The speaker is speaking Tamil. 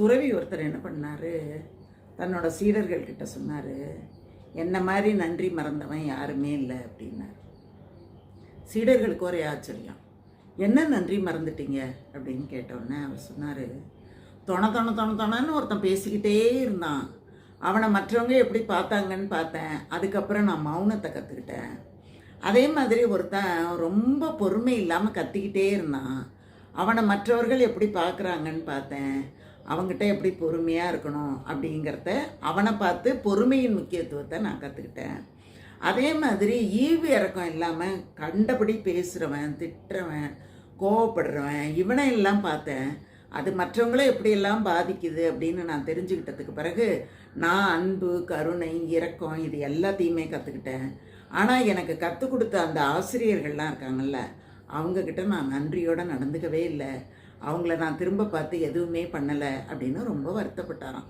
துறவி ஒருத்தர் என்ன பண்ணார்? தன்னோட சீடர்கள் கிட்ட சொன்னார் என்ன மாதிரி நன்றி மறந்தவன் யாருமே இல்லை அப்படின்னார். சீடர்களுக்கு ஒரே ஆச்சரியம். என்ன நன்றி மறந்துட்டீங்க? அப்படின்னு கேட்டோடனே அவர் சொன்னார் தொண தொண தொண தொணன்னு ஒருத்தன் பேசிக்கிட்டே இருந்தான். அவனை மற்றவங்க எப்படி பார்த்தாங்கன்னு பார்த்தேன். அதுக்கப்புறம் நான் மௌனத்தை கற்றுக்கிட்டேன் அதே மாதிரி ஒருத்தன் ரொம்ப பொறுமை இல்லாமல் கத்திக்கிட்டே இருந்தான். அவனை மற்றவர்கள் எப்படி பார்க்குறாங்கன்னு பார்த்தேன். அவங்ககிட்ட எப்படி பொறுமையாக இருக்கணும் அப்படிங்கிறத அவனை பார்த்து பொறுமையின் முக்கியத்துவத்தை நான் கற்றுக்கிட்டேன் அதே மாதிரி ஈவு இறக்கம் இல்லாமல் கண்டபடி பேசுகிறவன் திட்டுறவன் கோவப்படுறவன் இவனை எல்லாம் பார்த்தேன். அது மற்றவங்கள எப்படியெல்லாம் பாதிக்குது அப்படின்னு நான் தெரிஞ்சுக்கிட்டதுக்கு பிறகு நான் அன்பு கருணை இரக்கம் இது எல்லாத்தையுமே கற்றுக்கிட்டேன் ஆனால் எனக்கு கற்றுக் கொடுத்த அந்த ஆசிரியர்கள்லாம் இருக்காங்கல்ல அவங்கக்கிட்ட நான் நன்றியோடு நடந்துக்கவே இல்லை. அவங்கள நான் திரும்ப பார்த்து எதுவுமே பண்ணலை அப்படின்னு ரொம்ப வருத்தப்பட்டாராம்.